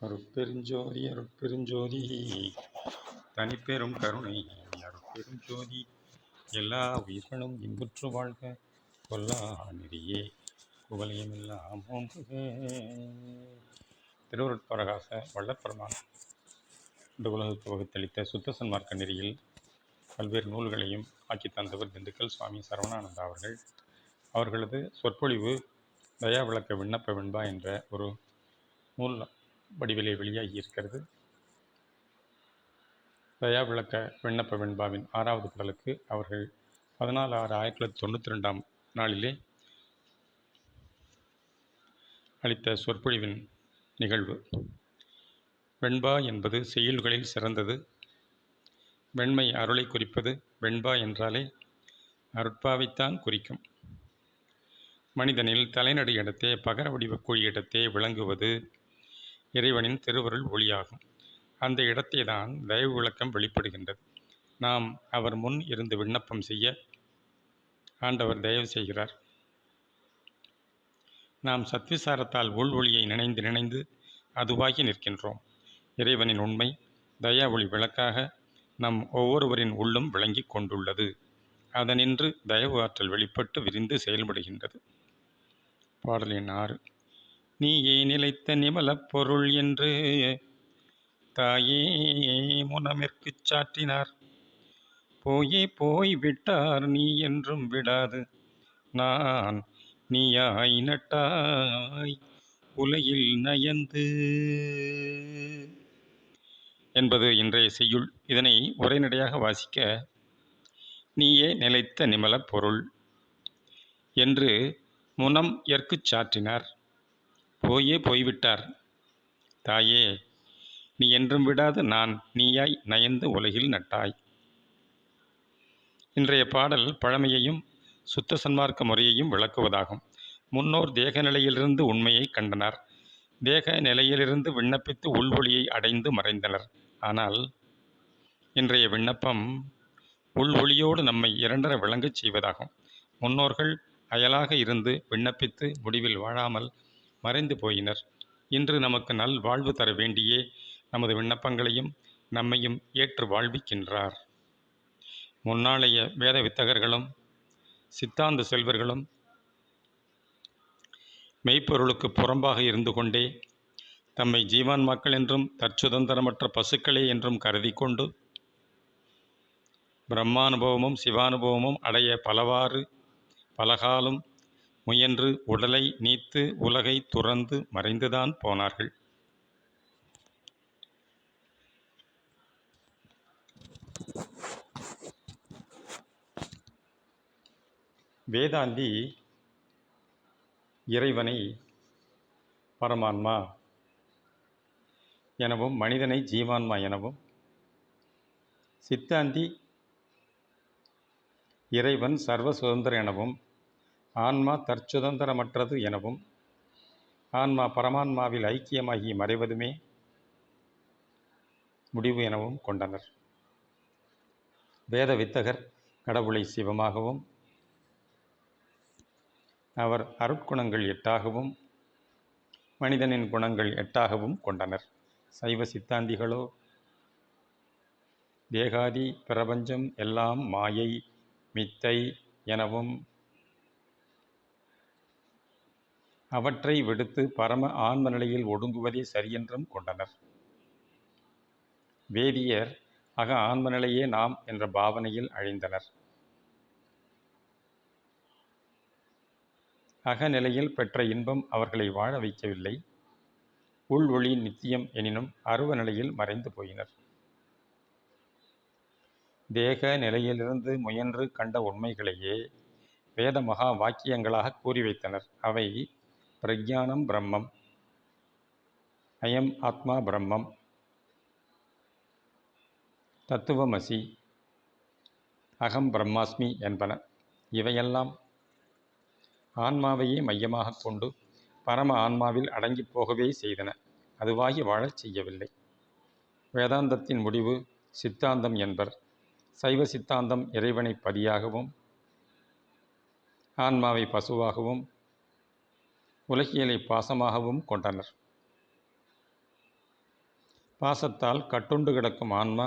அருட்பெருஞ்சோதி அருட்பெருஞ்சோதி. தனிப்பெரும் கருணை அருட்பெருஞ்சோதி. எல்லா உயிர்களும் இன்புற்று வாழ்க கொல்லா நெறியே குவலையும் இல்லாம திருவருட்பரகாச வல்லப்பெருமான் இந்த உலகத்து வகுத்தளித்த சுத்த சன்மார்க்க நெறியில் பல்வேறு நூல்களையும் ஆக்கி தந்தவர் திண்டுக்கல் சுவாமி சரவணானந்தா அவர்கள். அவர்களது சொற்பொழிவு தயா விளக்க விண்ணப்ப வெண்பா என்ற ஒரு நூல் வடிவிலே வெளியாகி இருக்கிறது. தயா விளக்க விண்ணப்ப வெண்பாவின் ஆறாவது குரலுக்கு அவர்கள் பதினாலு ஆறு ஆயிரத்தி தொள்ளாயிரத்தி தொண்ணூற்றி ரெண்டாம் நாளிலே அளித்த சொற்பொழிவின் நிகழ்வு. வெண்பா என்பது செய்யுள்களில் சிறந்தது. வெண்மை அருளை குறிப்பது வெண்பா என்றாலே அருட்பாவைத்தான் குறிக்கும். மனிதனில் தலைநடு இடத்தே பகர வடிவ குழி இடத்தே விளங்குவது இறைவனின் திருவருள் ஒளியாகும். அந்த இடத்தை தான் தயவு விளக்கம் வெளிப்படுகின்றது. நாம் அவர் முன் இருந்து விண்ணப்பம் செய்ய ஆண்டவர் தயவு செய்கிறார். நாம் சத்விசாரத்தால் உள் ஒளியை நினைந்து நினைந்து அதுவாகி நிற்கின்றோம். இறைவனின் உண்மை தயா ஒளி விளக்காக நம் ஒவ்வொருவரின் உள்ளும் விளங்கி கொண்டுள்ளது. அதனின்று தயவு ஆற்றல் வெளிப்பட்டு விரிந்து செயல்படுகின்றது. பாடலின் ஆறு. நீயே நிலைத்த நிமலப் பொருள் என்று தாயே முனமிற்குச் சாற்றினார். போயே போய் விட்டார் நீ என்றும் விடாது. நான் நீயாய் நட்டாய் உலகில் நயந்து. என்பது இன்றைய செய்யுள். இதனை உரைநடையாக வாசிக்க நீயே நிலைத்த நிமலப் பொருள் என்று முனம் எற்குச் சாற்றினார். போயே போய்விட்டார். தாயே நீ என்றும் விடாது நான் நீயாய் நயந்து உலகில் நட்டாய். இன்றைய பாடல் பழமையையும் சுத்த சன்மார்க்க முறையையும் விளக்குவதாகும். முன்னோர் தேக நிலையிலிருந்து உண்மையை கண்டனர். தேக நிலையிலிருந்து விண்ணப்பித்து உள்வொளியை அடைந்து மறைந்தனர். ஆனால் இன்றைய விண்ணப்பம் உள்வொளியோடு நம்மை இரண்டர விளங்கச் செய்வதாகும். முன்னோர்கள் அயலாக இருந்து விண்ணப்பித்து முடிவில் வாழாமல் மறைந்து போயினர். இன்று நமக்கு நல் வாழ்வு தர வேண்டியே நமது விண்ணப்பங்களையும் நம்மையும் ஏற்று வாழ்விக்கின்றார். முன்னாளைய வேத வித்தகர்களும் சித்தாந்த செல்வர்களும் மெய்ப்பொருளுக்கு புறம்பாக இருந்து கொண்டே தம்மை ஜீவான்மாக்கள் என்றும் தற்சுதந்திரமற்ற பசுக்களே என்றும் கருதி கொண்டு பிரம்மானுபவமும் சிவானுபவமும் அடைய பலவாறு பலகாலும் முயன்று உடலை நீத்து உலகை துறந்து மறைந்துதான் போனார்கள். வேதாந்தி இறைவனை பரமான்மா எனவும் மனிதனை ஜீவான்மா எனவும் சித்தாந்தி இறைவன் சர்வ சுதந்திர எனவும் ஆன்மா தற்சுதந்திரமற்றது எனவும் ஆன்மா பரமான்மாவில் ஐக்கியமாகி மறைவதுமே முடிவு எனவும் கொண்டனர். வேத வித்தகர் கடவுளை சிவமாகவும் அவர் அருட்குணங்கள் எட்டாகவும் மனிதனின் குணங்கள் எட்டாகவும் கொண்டனர். சைவ சித்தாந்திகளோ தேகாதி பிரபஞ்சம் எல்லாம் மாயை மித்தை எனவும் அவற்றை விடுத்து பரம ஆன்ம நிலையில் ஒடுங்குவதே சரியென்றும் கொண்டனர். வேதியர் அக ஆன்ம நிலையே நாம் என்ற பாவனையில் அழிந்தனர். அகநிலையில் பெற்ற இன்பம் அவர்களை வாழ வைக்கவில்லை. உள் ஒளி நித்தியம் எனினும் அருவ நிலையில் மறைந்து போயினர். தேக நிலையிலிருந்து முயன்று கண்ட உண்மைகளையே வேத மகா வாக்கியங்களாக கூறி வைத்தனர். அவை பிரக்ஞானம் பிரம்மம். அயம் ஆத்மா பிரம்மம். தத்துவமசி. அகம் பிரம்மாஸ்மி என்பன இவையெல்லாம் ஆன்மாவையே மையமாக கொண்டு பரம ஆன்மாவில் அடங்கி போகவே செய்தன. அதுவாகி வாழச் செய்யவில்லை. வேதாந்தத்தின் முடிவு சித்தாந்தம் என்பர். சைவ சித்தாந்தம் இறைவனை பதியாகவும் ஆன்மாவை பசுவாகவும் உலகியலை பாசமாகவும் கொண்டனர். பாசத்தால் கட்டுண்டு கிடக்கும் ஆன்மா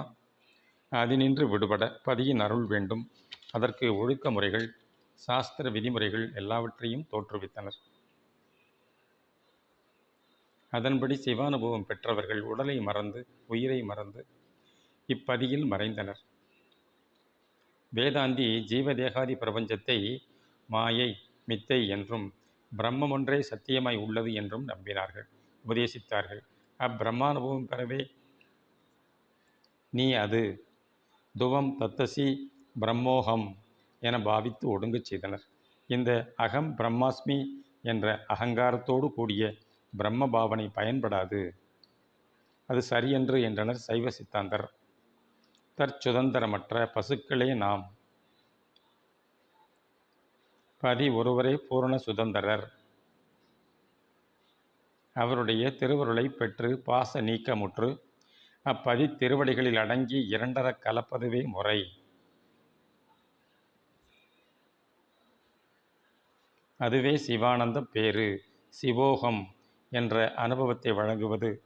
அதினின்று விடுபட பதியின் அருள் வேண்டும். அதற்கு ஒழுக்க முறைகள் சாஸ்திர விதிமுறைகள் எல்லாவற்றையும் தோற்றுவித்தனர். அதன்படி சிவானுபவம் பெற்றவர்கள் உடலை மறந்து உயிரை மறந்து இப்பதியில் மறைந்தனர். வேதாந்தி ஜீவதேகாதி பிரபஞ்சத்தை மாயை மித்தை என்றும் பிரம்மம் ஒன்றே சத்தியமாய் உள்ளது என்றும் நம்பினார்கள். உபதேசித்தார்கள். அப்பிரம்மானுபவம் பெறவே நீ அது. துவம் தத்தசி பிரம்மோகம் என பாவித்து ஒடுங்கச் செய்தனர். இந்த அகம் பிரம்மாஸ்மி என்ற அகங்காரத்தோடு கூடிய பிரம்ம பாவனை பயன்படாது. அது சரியன்று என்றனர் சைவ சித்தாந்தர். தற்சுதந்திரமற்ற பசுக்களே நாம். பதி ஒருவரே பூரண சுதந்திரர். அவருடைய திருவருளை பெற்று பாச நீக்கமுற்று அப்பதி திருவடிகளில் அடங்கி இரண்டர கலப்பதுவே முறை. அதுவே சிவானந்த பேரு சிவோகம் என்ற அனுபவத்தை வழங்குவது.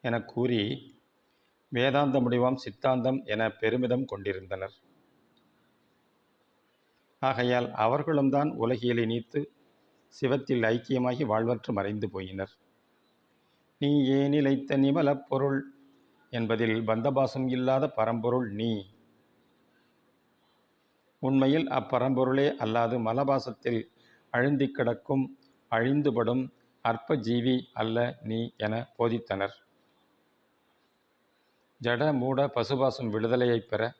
என கூறி வேதாந்த முடிவாம் சித்தாந்தம் என பெருமிதம் கொண்டிருந்தனர். ஆகையால் அவர்களும் தான் உலகியலை நீத்து சிவத்தில் ஐக்கியமாகி வாழ்வற்று மறைந்து போயினர். நீ ஏனிலைத்த நிலைத்த நிமலப் பொருள்? என்பதில் பந்தபாசம் இல்லாத பரம்பொருள் நீ. உண்மையில் அப்பரம்பொருளே அல்லாது மலபாசத்தில் அழுந்தி கிடக்கும் அழிந்துபடும் அற்ப ஜீவி அல்ல நீ என போதித்தனர். ஜட மூட பசுபாசம் விடுதலையைப் பெற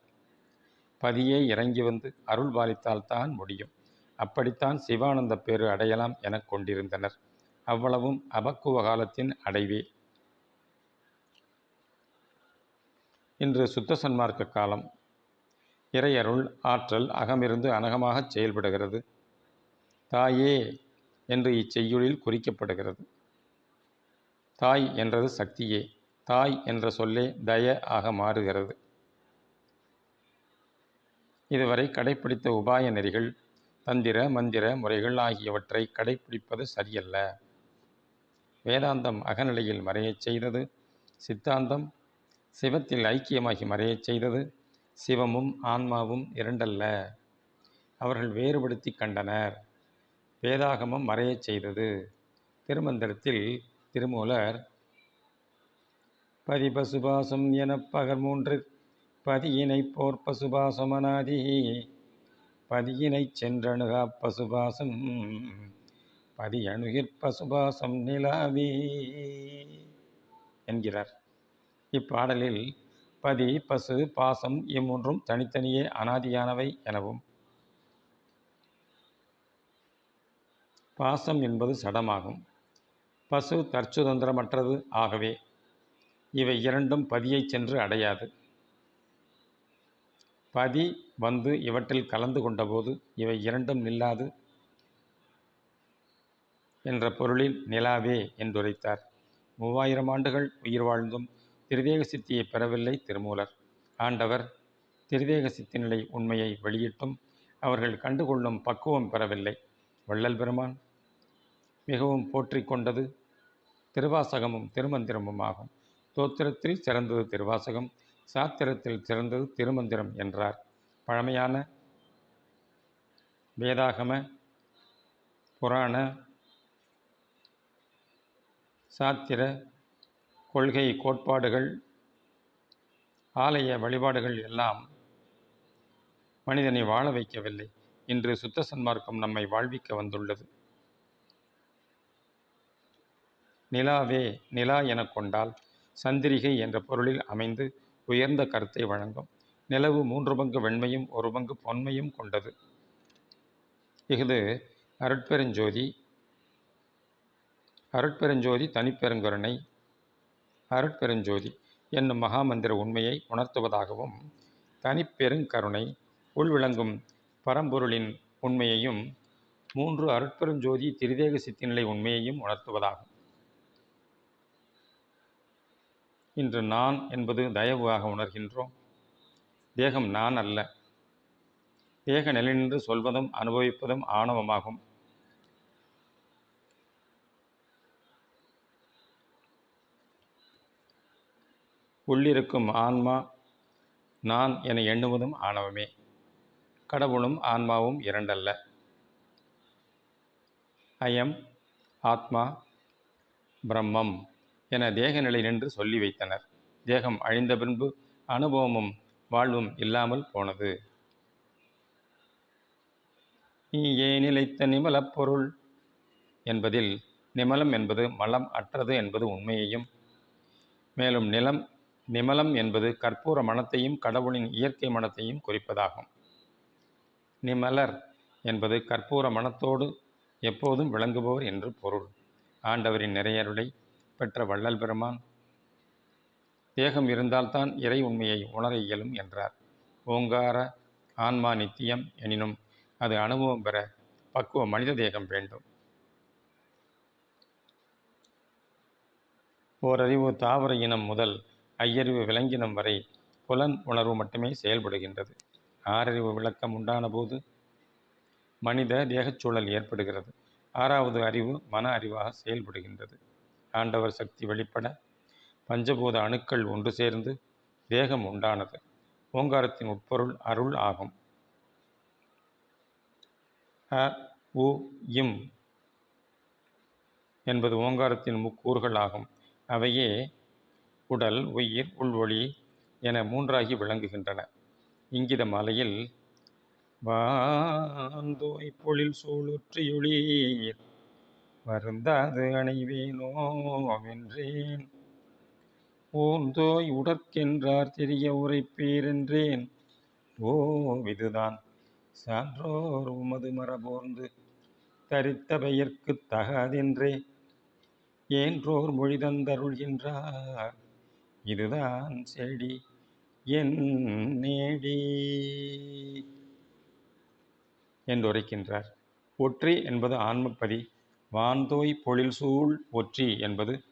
பதியே இறங்கி வந்து அருள் பாலித்தால்தான் முடியும். அப்படித்தான் சிவானந்த பேரு அடையலாம் எனக் கொண்டிருந்தனர். அவ்வளவும் அபக்குவ காலத்தின் அடைவே. இன்று சுத்த சன்மார்க்க காலம். இறையருள் ஆற்றல் அகமிருந்து அனகமாகச் செயல்படுகிறது. தாயே என்று இச்செய்யுளில் குறிக்கப்படுகிறது. தாய் என்றது சக்தியே. தாய் என்ற சொல்லே தய ஆக மாறுகிறது. இதுவரை கடைப்பிடித்த உபாய நெறிகள் தந்திர மந்திர முறைகள் ஆகியவற்றை கடைப்பிடிப்பது சரியல்ல. வேதாந்தம் அகநிலையில் மறையச் செய்தது சித்தாந்தம் சிவத்தில் ஐக்கியமாகி மறையச் செய்தது சிவமும் ஆன்மாவும் இரண்டல்ல. அவர்கள் வேறுபடுத்தி கண்டனர். வேதாகமம் மறையச் செய்தது. திருமந்திரத்தில் திருமூலர் பதி பசுபாசம் எனப் பகர் மூன்று பதியினைப் போர் பசுபாசமனாதி பதியினை சென்றணுகா பசுபாசம். பதியணுகிற் பசுபாசம் நிலாவி என்கிறார். இப்பாடலில் பதி பசு பாசம் இம்மூன்றும் தனித்தனியே அனாதியானவை எனவும் பாசம் என்பது சடமாகும். பசு தற்சுதந்திரமற்றது ஆகவே இவை இரண்டும் பதியைச் சென்று அடையாது. பதி வந்து இவற்றில் கலந்து கொண்டபோது இவை இரண்டும் நில்லாது என்ற பொருளில் நிலாவே என்றுரைத்தார். மூவாயிரம் ஆண்டுகள் உயிர் வாழ்ந்தும் திருதேக சித்தியை பெறவில்லை திருமூலர். ஆண்டவர் திருதேக சித்தி நிலை உண்மையை வெளியிட்டும் அவர்கள் கண்டுகொள்ளும் பக்குவம் பெறவில்லை. வள்ளல் பெருமான் மிகவும் போற்றி கொண்டது திருவாசகமும் திருமந்திரமும் ஆகும் தோத்திரத்தில் சிறந்தது திருவாசகம் சாத்திரத்தில் சிறந்தது திருமந்திரம் என்றார். பழமையான வேதாகம புராண சாத்திர கொள்கை கோட்பாடுகள் ஆலய வழிபாடுகள் எல்லாம் மனிதனை வாழ வைக்கவில்லை. இன்று சுத்த சன்மார்க்கம் நம்மை வாழ்விக்க வந்துள்ளது. நிலாவே நிலா எனக் கொண்டால் சந்திரிகை என்ற பொருளில் அமைந்து உயர்ந்த கருத்தை வழங்கும். நிலவு மூன்று பங்கு வெண்மையும் ஒரு பங்கு பொன்மையும் கொண்டது. இஃது அருட்பெருஞ்சோதி அருட்பெருஞ்சோதி தனிப்பெருங்கருணை அருட்பெருஞ்சோதி என்னும் மகாமந்திர உண்மையை உணர்த்துவதாகவும் தனிப்பெருங்கருணை உள்விளங்கும் பரம்பொருளின் உண்மையையும் மூன்று அருட்பெருஞ்சோதி திரிதேக சித்திநிலை உண்மையையும் உணர்த்துவதாகும். இன்று நான் என்பது தயவுவாக உணர்கின்றோம். தேகம் நான் அல்ல. தேக நிலைநின்று சொல்வதும் அனுபவிப்பதும் ஆணவமாகும். உள்ளிருக்கும் ஆன்மா நான் என எண்ணுவதும் ஆணவமே. கடவுளும் ஆன்மாவும் இரண்டல்ல. ஐயம் ஆத்மா பிரம்மம். என தேக நிலை நின்று சொல்லி வைத்தனர். தேகம் அழிந்த பின்பு அனுபவமும் வாழ்வும் இல்லாமல் போனது. நீயே நிலைத்த நிமலப் பொருள் என்பதில் நிமலம் என்பது மலம் அற்றது என்பது உண்மையையும் மேலும் நிலம் நிமலம் என்பது கற்பூர மனத்தையும் கடவுளின் இயற்கை மனத்தையும் குறிப்பதாகும். நிமலர் என்பது கற்பூர மனத்தோடு எப்போதும் விளங்குபவர் என்று பொருள். ஆண்டவரின் நிறையருளை பெற்ற வள்ளல் பெருமான் தேகம் இருந்தால்தான் இறை உண்மையை உணர இயலும் என்றார். ஓங்கார ஆன்மா நித்தியம் எனினும் அது அனுபவம் பெற பக்குவ மனித தேகம் வேண்டும். ஓரறிவு தாவர இனம் முதல் ஐயறிவு விலங்கினம் வரை புலன் உணர்வு மட்டுமே செயல்படுகின்றது. ஆறறிவு விளக்கம் உண்டான போது மனித தேகச்சூழல் ஏற்படுகிறது. ஆறாவது அறிவு மன அறிவாக செயல்படுகின்றது. ஆண்டவர் சக்தி வெளிப்பட பஞ்சபூத அணுக்கள் ஒன்று சேர்ந்து தேகம் உண்டானது. ஓங்காரத்தின் உட்பொருள் அருள் ஆகும். அ உ இம் என்பது ஓங்காரத்தின் முக்கூறுகள் ஆகும். அவையே உடல் உயிர் உள்வொளி என மூன்றாகி விளங்குகின்றன. இங்கித மலையில் வாந்தோய் பொழில் சூளுற்றியுளீர் வருந்தாது அணைவேனோ வென்றேன். ஓந்தோய் உடற்கென்றார் தெரிய உரைப்பீரென்றேன். ஓ இதுதான் சான்றோர் உமது மரபோர்ந்து தரித்த பெயர்க்குத் தகாதென்றே. ஏன்றோர் மொழி தந்தருள்கின்றார் இதுதான் செடி என் நேடி. என்றுரைக்கின்றார் ஒற்றி என்பது ஆன்மப்பதி. வான்தோய் பொழில் சூழ் ஒற்றி என்பது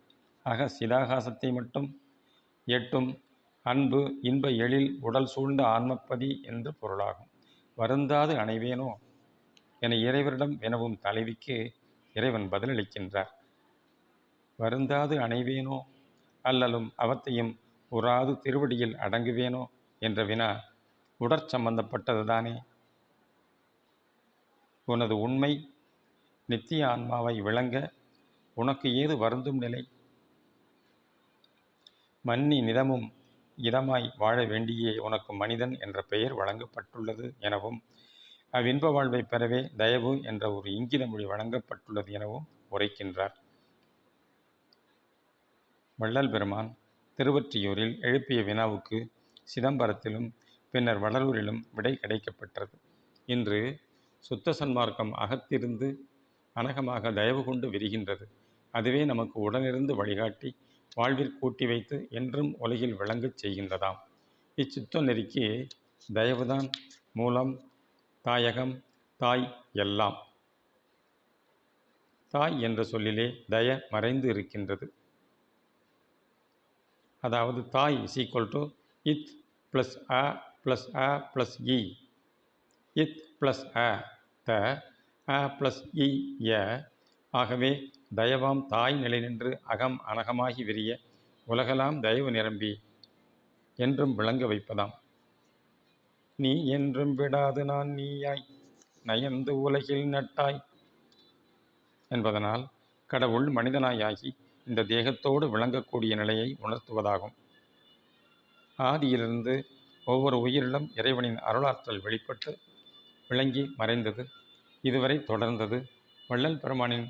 அக சிதாகாசத்தை மட்டும் எட்டும் அன்பு இன்ப எழில் உடல் சூழ்ந்த ஆன்மப்பதி என்று பொருளாகும். வருந்தாது அணைவேனோ? என இறைவரிடம் வினவும் தலைவிக்கு இறைவன் பதிலளிக்கின்றார். வருந்தாது அணைவேனோ? அல்லலும் அவத்தையும் உறாது திருவடியில் அடங்குவேனோ? என்ற வினா உடற் சம்பந்தப்பட்டதுதானே உனது உண்மை நித்திய ஆன்மாவை விளங்க உனக்கு ஏது வருந்தும் நிலை? மன்னி நிதமும் இதமாய் வாழ வேண்டியே உனக்கு மனிதன் என்ற பெயர் வழங்கப்பட்டுள்ளது எனவும் அவ்வின்ப வாழ்வை பெறவே தயவு என்ற ஒரு இங்கித மொழி வழங்கப்பட்டுள்ளது எனவும் உரைக்கின்றார். வள்ளல் பெருமான் திருவற்றியூரில் எழுப்பிய வினாவுக்கு சிதம்பரத்திலும் பின்னர் வடலூரிலும் விடை கிடைக்கப்பெற்றது. இன்று சுத்த சன்மார்க்கம் அகத்திருந்து அனகமாக தயவு கொண்டு விரிகின்றது. அதுவே நமக்கு உடனிருந்து வழிகாட்டி வாழ்வில் கூட்டி வைத்து என்றும் உலகில் விளங்கச் செய்கின்றதாம். இச்சித்த நெறிக்கு தயவுதான் மூலம் தாயகம் தாய் எல்லாம். தாய் என்ற சொல்லிலே தய மறைந்து இருக்கின்றது. அதாவது தாய் இஸ் ஈக்குவல் டு இத் ப்ளஸ் அ ப்ளஸ் அ ப்ளஸ் இ இத் ப்ளஸ் அ த அ ப்ளஸ் இ ய. ஆகவே தயவாம் தாய் நிலை நின்று அகம் அனகமாகி விரிய உலகலாம் தயவு நிரம்பி என்றும் விளங்க வைப்பதாம். நீ என்றும் விடாது நான் நீயாய் நயந்து உலகில் நட்டாய் என்பதனால் கடவுள் மனிதனாயாகி இந்த தேகத்தோடு விளங்கக்கூடிய நிலையை உணர்த்துவதாகும். ஆதியிலிருந்து ஒவ்வொரு உயிரிலும் இறைவனின் அருளாற்றல் வெளிப்பட்டு விளங்கி மறைந்தது இதுவரை தொடர்ந்தது. வள்ளல் பெருமானின்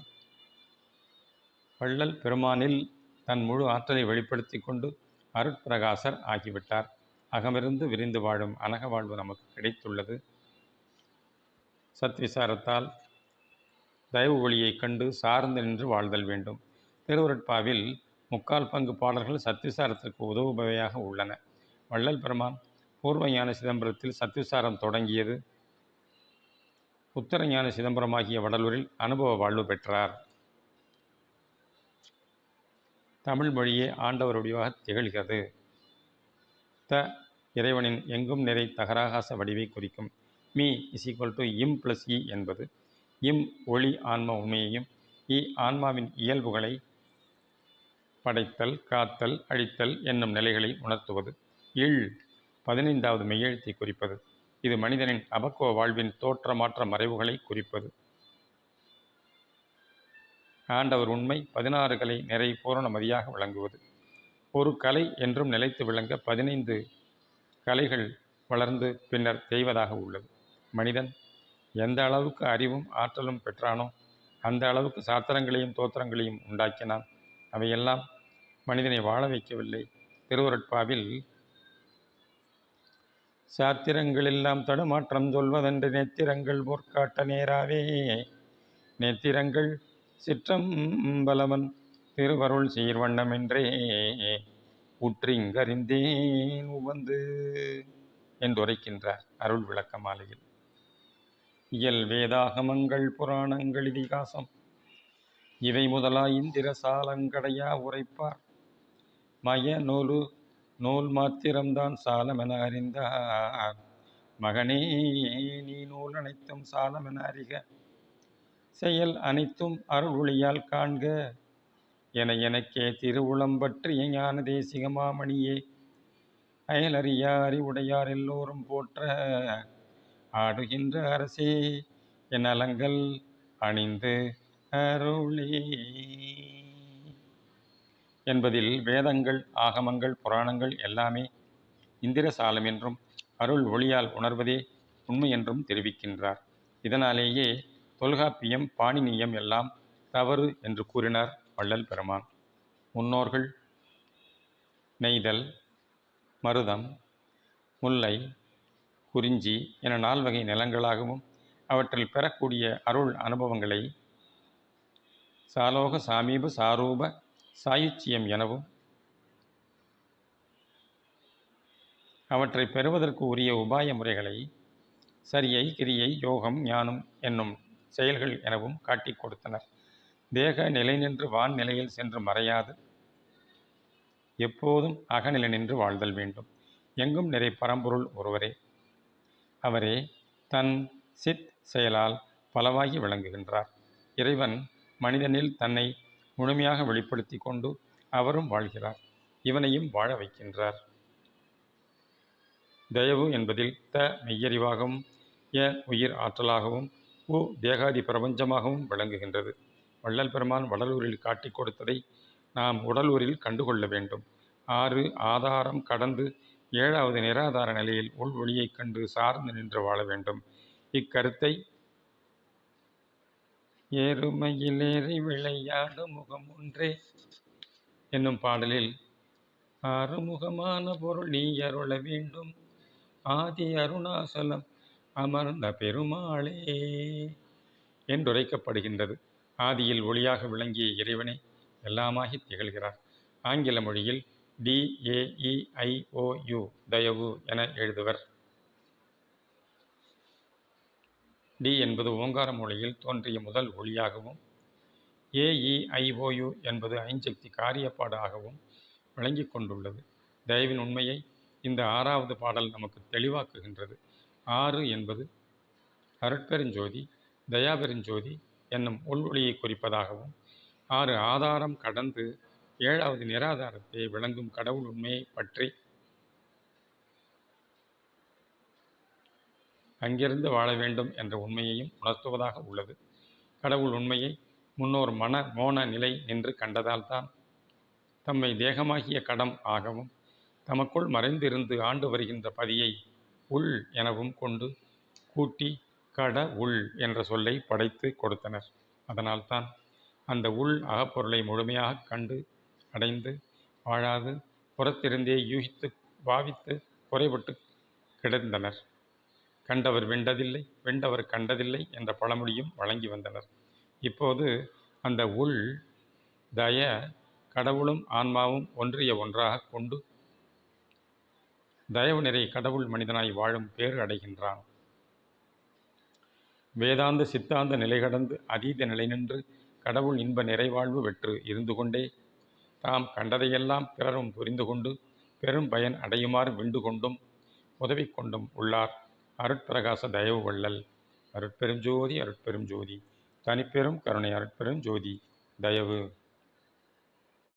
வள்ளல் பெருமானில் தன் முழு ஆற்றலை வெளிப்படுத்தி கொண்டு அருட்பிரகாசர் ஆகிவிட்டார். அகமிருந்து விரிந்து வாழும் அனக வாழ்வு நமக்கு கிடைத்துள்ளது. சத்விசாரத்தால் தயவு ஒளியைக் கண்டு சார்ந்து நின்று வாழ்தல் வேண்டும். திருவருட்பாவில் முக்கால் பங்கு பாடல்கள் சத்விசாரத்திற்கு உதவுபவையாக உள்ளன. வள்ளல் பெருமான் பூர்வஞான சிதம்பரத்தில் சத்விசாரம் தொடங்கியது உத்தரஞான சிதம்பரமாகிய வடலூரில் அனுபவ வாழ்வு பெற்றார். தமிழ் மொழியே ஆண்டவருடையவாக திகழ்கிறது. த இறைவனின் எங்கும் நிறை தகராகாச வடிவை குறிக்கும். மீ இஸ் ஈக்குவல் டு இம் ப்ளஸ் இ என்பது இம் ஒளி ஆன்ம உண்மையையும் இ ஆன்மாவின் இயல்புகளை படைத்தல் காத்தல் அழித்தல் என்னும் நிலைகளை உணர்த்துவது. இல் பதினைந்தாவது மெய்யெழுத்தை குறிப்பது. இது மனிதனின் அபக்குவ வாழ்வின் தோற்றமாற்ற மறைவுகளை குறிப்பது. ஆண்டவர் உண்மை பதினாறு கலை நிறை பூரணமதியாக விளங்குவது. ஒரு கலை என்றும் நிலைத்து விளங்க பதினைந்து கலைகள் வளர்ந்து பின்னர் தேய்வதாக உள்ளது. மனிதன் எந்த அளவுக்கு அறிவும் ஆற்றலும் பெற்றானோ அந்த அளவுக்கு சாத்திரங்களையும் தோத்திரங்களையும் உண்டாக்கினான். அவையெல்லாம் மனிதனை வாழ வைக்கவில்லை. திருவருட்பாவில் சாத்திரங்களெல்லாம் தடுமாற்றம் சொல்வதென்று நேத்திரங்கள் போர்க்காட்ட நேராவே. நேத்திரங்கள் சிற்றம்பலவன் திருவருள் சீர்வண்ணமென்றே. உற்றிங்கறிந்தேன் உவந்து என்றுரைக்கின்றார் அருள் விளக்க மாலையில் இயல் வேதாகமங்கள் புராணங்கள் இதிகாசம். இவை முதலா இந்திர சாலங்கடையா உரைப்பார். மய நூலு நூல் மாத்திரம்தான் சாலமென அறிந்தார். மகனே நீ நூல் அனைத்தும் சாலமென அறிக. செயல் அனைத்தும் அருள் ஒளியால் காண்க. என எனக்கே திருவுளம் பற்றிய ஞான தேசிக மாமணியே அயலறியா அறிவுடையார் எல்லோரும் போற்ற ஆடுகின்ற அரசே என் அலங்கள் அணிந்து அருளே. என்பதில் வேதங்கள் ஆகமங்கள் புராணங்கள் எல்லாமே இந்திரசாலம் என்றும் அருள் ஒளியால் உணர்வதே உண்மை என்றும் தெரிவிக்கின்றார். இதனாலேயே தொல்காப்பியம் பாணினியம் எல்லாம் தவறு என்று கூறினார் வள்ளல் பெருமான். முன்னோர்கள் நெய்தல் மருதம் முல்லை குறிஞ்சி என நால்வகை நிலங்களாகவும் அவற்றில் பெறக்கூடிய அருள் அனுபவங்களை சாலோக சாமீப சாரூப சாயுச்சியம் எனவும் அவற்றை பெறுவதற்கு உரிய உபாய முறைகளை சரியை கிரியை யோகம் ஞானம் என்னும் செயல்கள் எனவும் காட்டிக் கொடுத்தனர். தேக நிலை நின்று வான் நிலையில் சென்று மறையாது. எப்போதும் அகநிலை நின்று வாழ்தல் வேண்டும். எங்கும் நிறை பரம்பொருள் ஒருவரே. அவரே தன் சித் செயலால் பலவாகி விளங்குகின்றார். இறைவன் மனிதனில் தன்னை முழுமையாக வெளிப்படுத்தி கொண்டு அவரும் வாழ்கிறார். இவனையும் வாழ வைக்கின்றார். தயவு என்பதில் த மெய்யறிவாகவும் எ உயிர் ஆற்றலாகவும் உ தேகாதி பிரபஞ்சமாகவும் விளங்குகின்றது. வள்ளல் பெருமான் வடலூரில் காட்டிக் கொடுத்ததை நாம் உடலூரில் கண்டுகொள்ள வேண்டும். ஆறு ஆதாரம் கடந்து ஏழாவது நிராதார நிலையில் உள் ஒளியைக் கண்டு சார்ந்து நின்று வாழ வேண்டும். இக்கருத்தை எருமையிலேறி விளையாடு முகம் ஒன்றே என்னும் பாடலில் அறுமுகமான பொருள் நீ அருள வேண்டும். ஆதி அருணாசலம் அமர்ந்த பெருமாளே என்றுரைக்கப்படுகின்றது. ஆதியில் ஒளியாக விளங்கிய இறைவனே எல்லாமாகி திகழ்கிறார். ஆங்கில மொழியில் டிஏஇஐஓயு தயவு என எழுதுவர். டி என்பது ஓங்கார மொழியில் தோன்றிய முதல் ஒளியாகவும் ஏஇஐஓயு என்பது ஐஞ்சக்தி காரியப்பாடாகவும் விளங்கி கொண்டுள்ளது. தயவின் உண்மையை இந்த ஆறாவது பாடல் நமக்கு தெளிவாக்குகின்றது. ஆறு என்பது அருட்பெருஞ்சோதி தயாபெருஞ்சோதி என்னும் உள்வொளியை குறிப்பதாகவும் ஆறு ஆதாரம் கடந்து ஏழாவது நிராதாரத்தை விளங்கும் கடவுள் உண்மையை பற்றி அங்கிருந்து வாழ வேண்டும் என்ற உண்மையையும் உணர்த்துவதாக உள்ளது. கடவுள் உண்மையை முன்னோர் மன மோன நிலை நின்று கண்டதால் தான் தம்மை தேகமாகிய கடம் ஆகவும் தமக்குள் மறைந்திருந்து ஆண்டு வருகின்ற பதியை உள் எனவும் கொண்டு கூட்டி கட உள் என்ற சொல்லை படைத்து கொடுத்தனர். அதனால்தான் அந்த உள் அகப்பொருளை முழுமையாக கண்டு அடைந்து வாழாது புறத்திருந்தே யூகித்து பாவித்து குறைபட்டு கிடந்தனர். கண்டவர் வெண்டதில்லை வெண்டவர் கண்டதில்லை என்ற பழமொழியும் வழங்கி வந்தனர். இப்போது அந்த உள் தய கடவுளும் ஆன்மாவும் ஒன்றிய ஒன்றாக கொண்டு தயவு நிறை கடவுள் மனிதனாய் வாழும் பேறு அடைகின்றான். வேதாந்த சித்தாந்த நிலை கடந்து அதீத நிலை நின்று கடவுள் இன்ப நிறைவாழ்வு வெற்று இருந்து கொண்டே தாம் கண்டதையெல்லாம் பிறரும் புரிந்து கொண்டு பெரும் பயன் அடையுமாறு விண்டு கொண்டும் உதவி கொண்டும் உள்ளார். அருட்பிரகாச தயவு வள்ளல். அருட்பெரும் ஜோதி அருட்பெரும் ஜோதி தனிப்பெரும் கருணை அருட்பெரும் ஜோதி தயவு.